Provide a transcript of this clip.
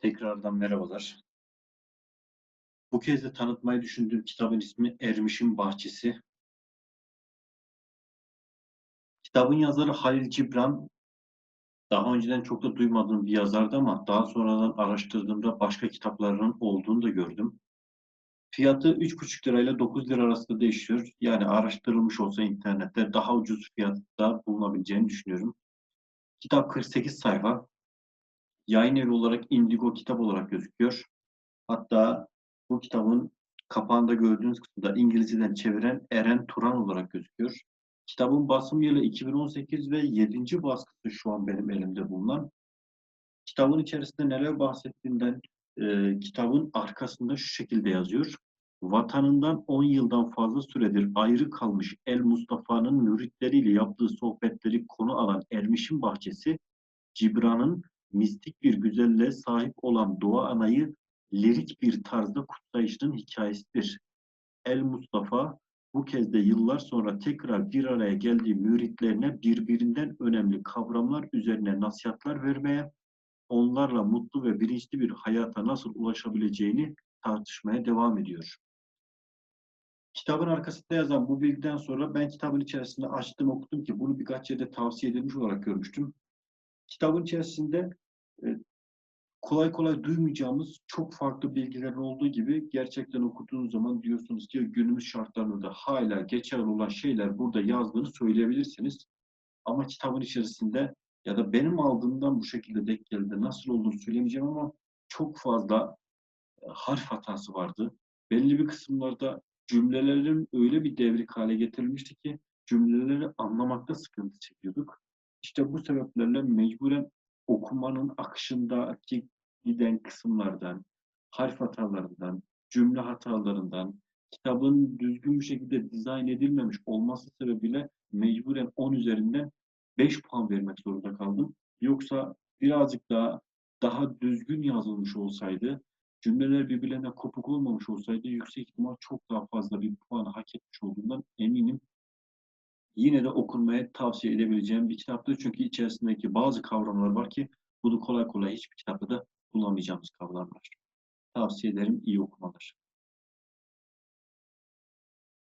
Tekrardan merhabalar. Bu kez de tanıtmayı düşündüğüm kitabın ismi Ermiş'in Bahçesi. Kitabın yazarı Halil Cibran. Daha önceden çok da duymadığım bir yazardı ama daha sonradan araştırdığımda başka kitaplarının olduğunu da gördüm. Fiyatı 3,5 lirayla 9 lira arasında değişiyor. Yani araştırılmış olsa internette daha ucuz fiyatta bulunabileceğini düşünüyorum. Kitap 48 sayfa. Yayın evi olarak Indigo kitap olarak gözüküyor. Hatta bu kitabın kapağında gördüğünüz kısımda İngilizceden çeviren Eren Turan olarak gözüküyor. Kitabın basım yılı 2018 ve 7. baskısı şu an benim elimde bulunan. Kitabın içerisinde neler bahsettiğinden e, kitabın arkasında şu şekilde yazıyor. Vatanından 10 yıldan fazla süredir ayrı kalmış El Mustafa'nın müritleriyle yaptığı sohbetleri konu alan Ermiş'in bahçesi, Cibran'ın mistik bir güzelliğe sahip olan Doğa Ana'yı lirik bir tarzda kutsayışının hikayesidir. El Mustafa bu kez de yıllar sonra tekrar bir araya geldiği müritlerine birbirinden önemli kavramlar üzerine nasihatler vermeye, onlarla mutlu ve bilinçli bir hayata nasıl ulaşabileceğini tartışmaya devam ediyor. Kitabın arkasında yazan bu bilgiden sonra ben kitabın içerisinde açtım okudum ki bunu birkaç yerde tavsiye edilmiş olarak görmüştüm. Kitabın içerisinde e, kolay kolay duymayacağımız çok farklı bilgiler olduğu gibi gerçekten okuduğunuz zaman diyorsunuz ki günümüz şartlarında da hala geçerli olan şeyler burada yazdığını söyleyebilirsiniz. Ama kitabın içerisinde ya da benim aldığımdan bu şekilde denk geldi. Nasıl olduğunu söylemeyeceğim ama çok fazla e, harf hatası vardı. Belli bir kısımlarda cümlelerin öyle bir devrik hale getirilmişti ki cümleleri anlamakta sıkıntı çekiyorduk. İşte bu sebeplerle mecburen okumanın akışındaki giden kısımlardan, harf hatalarından, cümle hatalarından, kitabın düzgün bir şekilde dizayn edilmemiş olması sebebiyle mecburen 10 üzerinden 5 puan vermek zorunda kaldım. Yoksa birazcık daha daha düzgün yazılmış olsaydı, cümleler birbirlerine kopuk olmamış olsaydı yüksek ihtimal çok daha fazla bir puan hak etmiş olduğundan eminim. Yine de okunmaya tavsiye edebileceğim bir kitaptır. Çünkü içerisindeki bazı kavramlar var ki bunu kolay kolay hiçbir kitapta da bulamayacağımız kavramlar. Tavsiye ederim iyi okumalar.